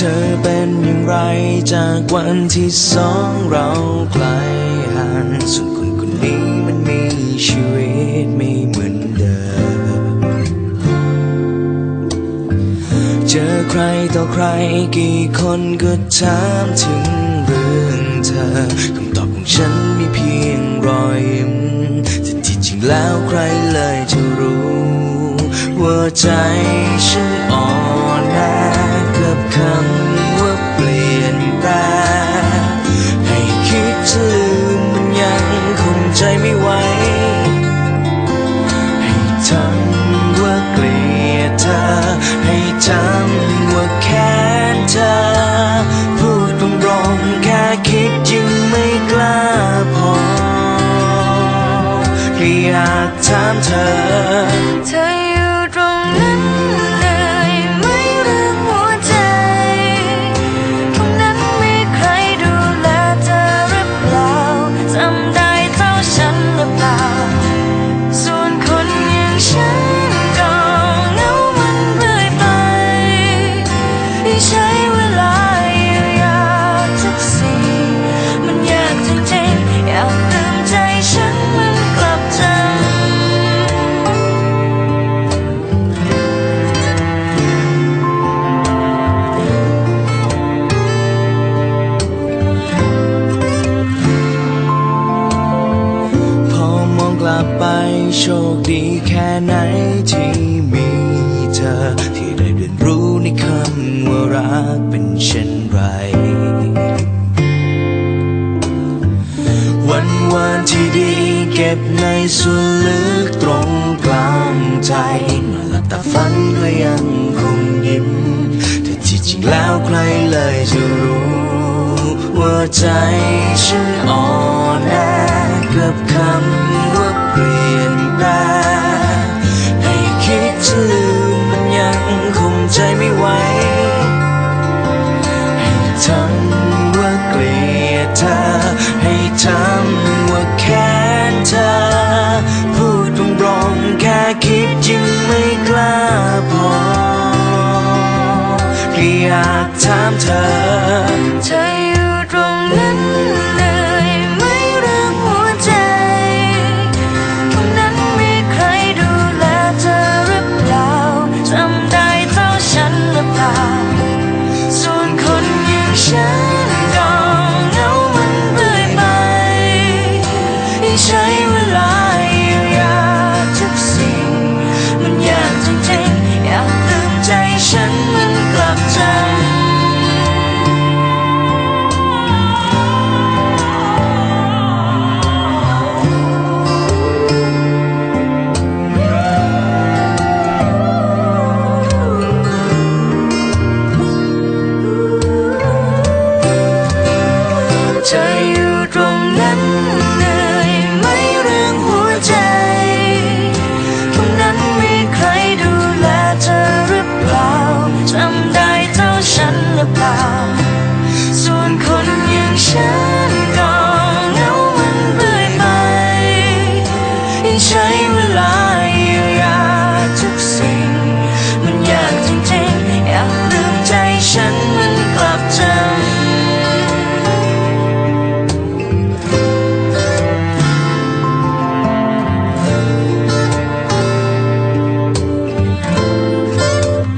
ธอเป็นอย่างไรจากวันที่สองเราไกลห่างส่วนคนคนนี้มันมีชีวิตไม่เหมือนเดิม เจอใครต่อใครกี่คนก็ถามถึงเรื่องเธอคำตอบของฉันมีเพียงรอยยิ้มแต่ที่จริงแล้วใครเลยจะรู้ว่าใจฉัน ถามเธอ เธออยู่ตรงนั้นเลยไม่รู้หัวใจ ตรงนั้นมีใครดูแลเธอหรือเปล่าจำได้เท่าฉันหรือเปล่า ส่วนคนอย่างฉัน ไหนที่มีเธอ ที่ได้เรียนรู้ในคำว่ารักเป็นเช่นไร วันวานที่ดีเก็บในส่วนลึกตรงกลางใจนอนหลับตาฝันก็ยังคงยิ้มแต่ที่จริงแล้วใครเลยจะรู้ว่าใจฉันอ่อน ให้ทำว่าแค้นเธอ พูดตรงๆแค่คิดยังไม่กล้าพอแค่อยากถามเธอเธอ